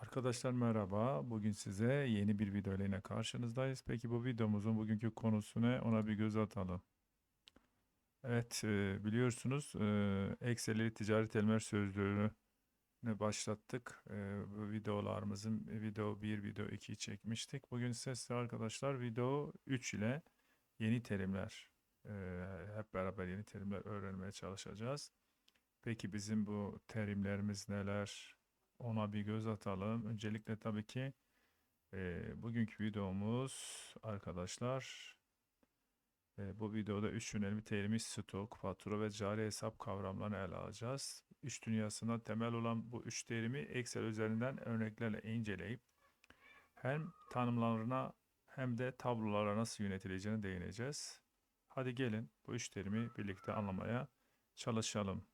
Arkadaşlar merhaba. Bugün size yeni bir video ile karşınızdayız. Peki bu videomuzun bugünkü konusu ne? Ona bir göz atalım. Evet, e, biliyorsunuz e, Excel'i ticaret elmer sözlüğünü başlattık. E, bu videolarımızın video 1, video 2'yi çekmiştik. Bugün size arkadaşlar video 3 ile yeni terimler hep beraber yeni terimler öğrenmeye çalışacağız. Peki bizim bu terimlerimiz neler? Ona bir göz atalım. Öncelikle tabii ki e, bugünkü videomuz arkadaşlar e, bu videoda üç önemli terimi stok, fatura ve cari hesap kavramlarını ele alacağız. İş dünyasında temel olan bu üç terimi Excel üzerinden örneklerle inceleyip hem tanımlarına hem de tablolara nasıl yönetileceğine değineceğiz. Hadi gelin bu üç terimi birlikte anlamaya çalışalım.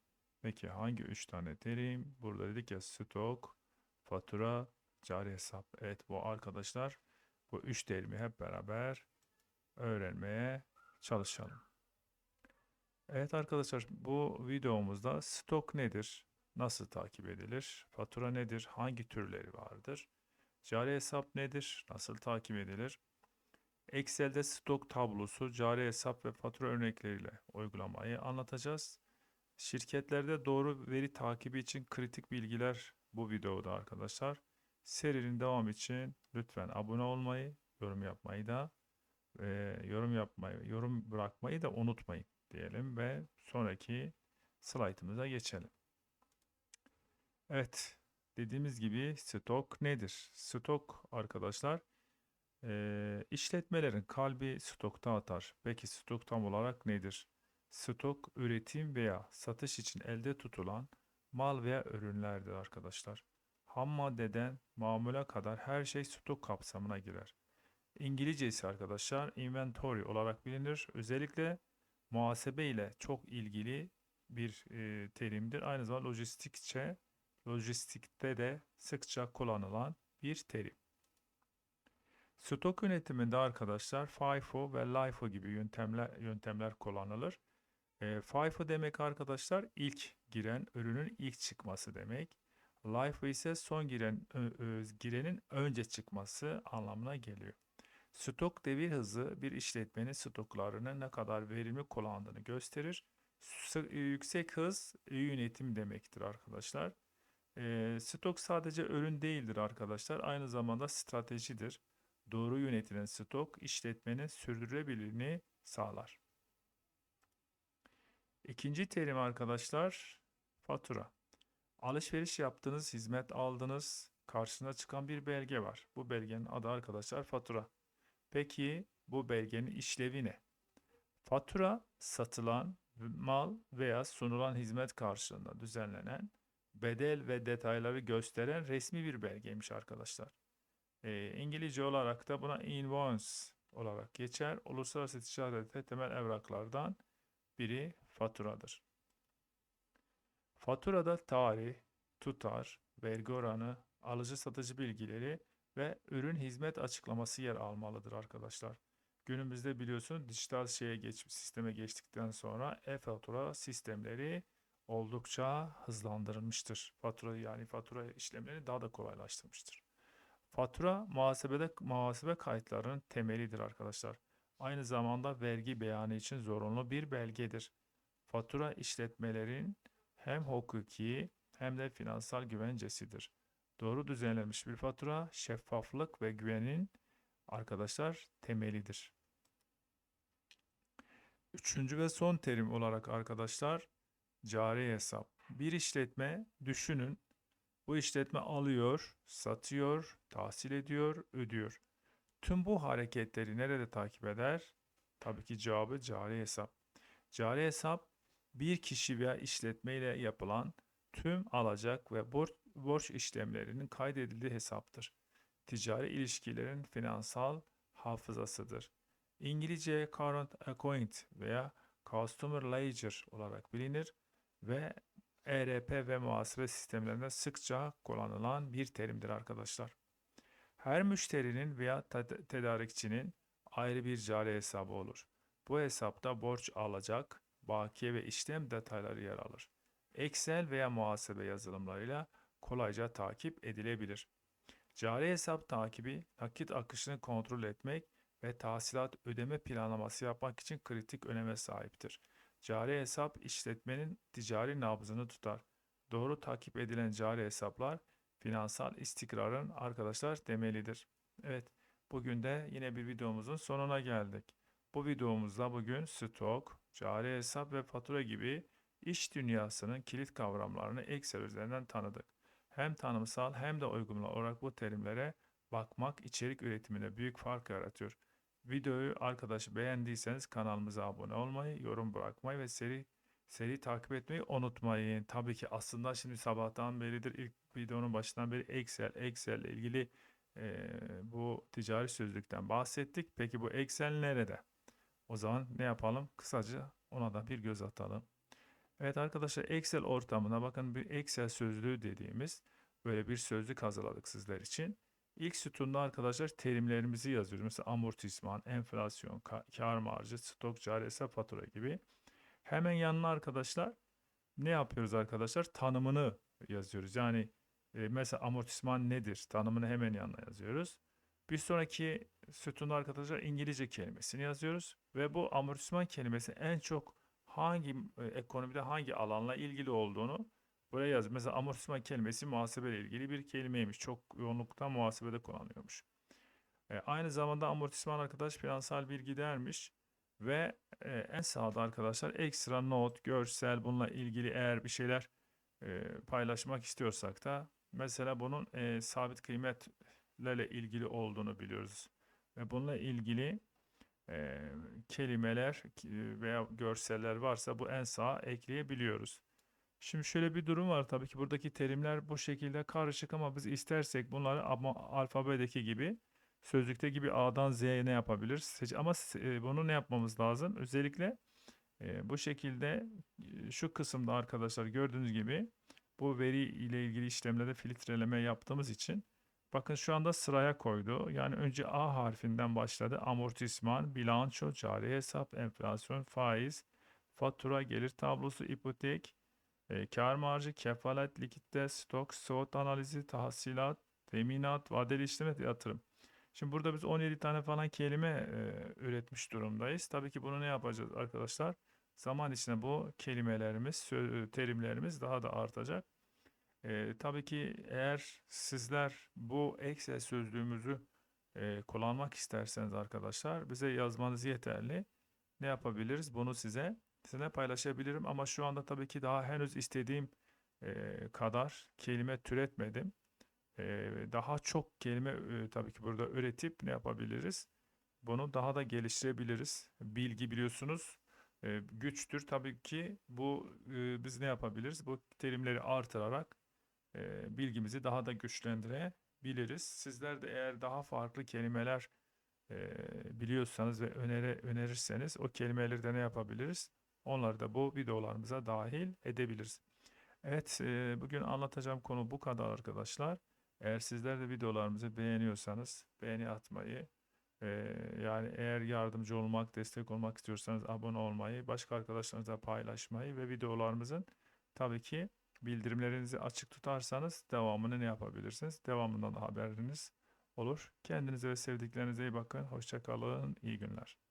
Peki hangi üç tane terim? Burada dedik ya stok, fatura, cari hesap. Evet bu arkadaşlar bu üç terimi hep beraber öğrenmeye çalışalım. Evet arkadaşlar bu videomuzda stok nedir? Nasıl takip edilir? Fatura nedir? Hangi türleri vardır? Cari hesap nedir? Nasıl takip edilir? Excel'de stok tablosu, cari hesap ve fatura örnekleriyle uygulamayı anlatacağız. Şirketlerde doğru veri takibi için kritik bilgiler bu videoda arkadaşlar. Serinin devam için lütfen abone olmayı, yorum yapmayı da ve yorum yapmayı, yorum bırakmayı da unutmayın diyelim ve sonraki slaytımıza geçelim. Evet, dediğimiz gibi stok nedir? Stok arkadaşlar eee, işletmelerin kalbi stokta atar. Peki stok tam olarak nedir? Stok üretim veya satış için elde tutulan mal veya ürünlerdir arkadaşlar. Ham maddeden mamule kadar her şey stok kapsamına girer. İngilizcesi arkadaşlar inventory olarak bilinir. Özellikle muhasebe ile çok ilgili bir e, terimdir. Aynı zamanda lojistikçe, lojistikte de sıkça kullanılan bir terim. Stok yönetiminde arkadaşlar FIFO ve LIFO gibi yöntemler yöntemler kullanılır. E, FIFO demek arkadaşlar ilk giren ürünün ilk çıkması demek. LIFO ise son giren ö- ö- girenin önce çıkması anlamına geliyor. Stok devir hızı bir işletmenin stoklarını ne kadar verimli kullandığını gösterir. S- yüksek hız iyi yönetim demektir arkadaşlar. E, stok sadece ürün değildir arkadaşlar. Aynı zamanda stratejidir. Doğru yönetilen stok işletmenin sürdürülebilirliğini sağlar. İkinci terim arkadaşlar fatura. Alışveriş yaptınız, hizmet aldınız, karşına çıkan bir belge var. Bu belgenin adı arkadaşlar fatura. Peki bu belgenin işlevi ne? Fatura satılan mal veya sunulan hizmet karşılığında düzenlenen bedel ve detayları gösteren resmi bir belgeymiş arkadaşlar. Ee, İngilizce olarak da buna invoice olarak geçer. Uluslararası ticarette temel evraklardan biri faturadır. Faturada tarih, tutar, vergi oranı, alıcı satıcı bilgileri ve ürün hizmet açıklaması yer almalıdır arkadaşlar. Günümüzde biliyorsun dijital şeye geç, sisteme geçtikten sonra e-fatura sistemleri oldukça hızlandırılmıştır. Fatura yani fatura işlemleri daha da kolaylaştırmıştır. Fatura muhasebede muhasebe kayıtlarının temelidir arkadaşlar. Aynı zamanda vergi beyanı için zorunlu bir belgedir. Fatura işletmelerin hem hukuki hem de finansal güvencesidir. Doğru düzenlenmiş bir fatura şeffaflık ve güvenin arkadaşlar temelidir. Üçüncü ve son terim olarak arkadaşlar cari hesap. Bir işletme düşünün bu işletme alıyor, satıyor, tahsil ediyor, ödüyor. Tüm bu hareketleri nerede takip eder? Tabii ki cevabı cari hesap. Cari hesap bir kişi veya işletme ile yapılan tüm alacak ve borç, borç işlemlerinin kaydedildiği hesaptır. Ticari ilişkilerin finansal hafızasıdır. İngilizce current account veya customer ledger olarak bilinir ve ERP ve muhasebe sistemlerinde sıkça kullanılan bir terimdir arkadaşlar. Her müşterinin veya ted- tedarikçinin ayrı bir cari hesabı olur. Bu hesapta borç alacak, bakiye ve işlem detayları yer alır. Excel veya muhasebe yazılımlarıyla kolayca takip edilebilir. Cari hesap takibi, nakit akışını kontrol etmek ve tahsilat ödeme planlaması yapmak için kritik öneme sahiptir. Cari hesap işletmenin ticari nabzını tutar. Doğru takip edilen cari hesaplar finansal istikrarın arkadaşlar temelidir. Evet, bugün de yine bir videomuzun sonuna geldik. Bu videomuzda bugün stok, cari hesap ve fatura gibi iş dünyasının kilit kavramlarını Excel üzerinden tanıdık. Hem tanımsal hem de uygulamlı olarak bu terimlere bakmak içerik üretiminde büyük fark yaratıyor. Videoyu arkadaşı beğendiyseniz kanalımıza abone olmayı, yorum bırakmayı ve seri seri takip etmeyi unutmayın. Tabii ki aslında şimdi sabahtan beridir ilk videonun başından beri Excel, Excel ile ilgili e, bu ticari sözlükten bahsettik. Peki bu Excel nerede? O zaman ne yapalım? Kısaca ona da bir göz atalım. Evet arkadaşlar Excel ortamına bakın bir Excel sözlüğü dediğimiz böyle bir sözlük hazırladık sizler için. İlk sütunda arkadaşlar terimlerimizi yazıyoruz. Mesela amortisman, enflasyon, ka- kar marjı, stok, cari hesap, fatura gibi. Hemen yanına arkadaşlar ne yapıyoruz arkadaşlar? Tanımını yazıyoruz. Yani e, mesela amortisman nedir? Tanımını hemen yanına yazıyoruz. Bir sonraki sütunda arkadaşlar İngilizce kelimesini yazıyoruz. Ve bu amortisman kelimesi en çok hangi e, ekonomide hangi alanla ilgili olduğunu buraya yaz. Mesela amortisman kelimesi muhasebe ile ilgili bir kelimeymiş. Çok yoğunlukta muhasebede kullanılıyormuş. E, aynı zamanda amortisman arkadaş finansal bilgi dermiş. Ve e, en sağda arkadaşlar ekstra not, görsel bununla ilgili eğer bir şeyler e, paylaşmak istiyorsak da mesela bunun e, sabit kıymetlerle ilgili olduğunu biliyoruz. Ve bununla ilgili e, kelimeler veya görseller varsa bu en sağa ekleyebiliyoruz. Şimdi şöyle bir durum var tabii ki buradaki terimler bu şekilde karışık ama biz istersek bunları ama alfabedeki gibi sözlükte gibi A'dan Z'ye ne yapabiliriz? Ama e, bunu ne yapmamız lazım? Özellikle e, bu şekilde e, şu kısımda arkadaşlar gördüğünüz gibi bu veri ile ilgili işlemlerde filtreleme yaptığımız için bakın şu anda sıraya koydu. Yani önce A harfinden başladı. Amortisman, bilanço, cari hesap, enflasyon, faiz, fatura, gelir tablosu, ipotek, e, kar marjı, kefalet, likitte, stok, SWOT analizi, tahsilat, teminat, vadeli işlem, yatırım. Şimdi burada biz 17 tane falan kelime e, üretmiş durumdayız. Tabii ki bunu ne yapacağız arkadaşlar? Zaman içinde bu kelimelerimiz, sö- terimlerimiz daha da artacak. E, tabii ki eğer sizler bu Excel sözlüğümüzü e, kullanmak isterseniz arkadaşlar bize yazmanız yeterli. Ne yapabiliriz? Bunu size sizinle paylaşabilirim ama şu anda tabii ki daha henüz istediğim e, kadar kelime türetmedim. E, daha çok kelime e, tabii ki burada üretip ne yapabiliriz? Bunu daha da geliştirebiliriz. Bilgi biliyorsunuz e, güçtür. Tabii ki bu e, biz ne yapabiliriz? Bu terimleri artırarak e, bilgimizi daha da güçlendirebiliriz. Sizler de eğer daha farklı kelimeler e, biliyorsanız ve öneri, önerirseniz o kelimeleri de ne yapabiliriz? Onları da bu videolarımıza dahil edebiliriz. Evet, e, bugün anlatacağım konu bu kadar arkadaşlar. Eğer sizler de videolarımızı beğeniyorsanız beğeni atmayı, e, yani eğer yardımcı olmak, destek olmak istiyorsanız abone olmayı, başka arkadaşlarınızla paylaşmayı ve videolarımızın tabii ki bildirimlerinizi açık tutarsanız devamını ne yapabilirsiniz? Devamından da haberiniz olur. Kendinize ve sevdiklerinize iyi bakın. Hoşça kalın. İyi günler.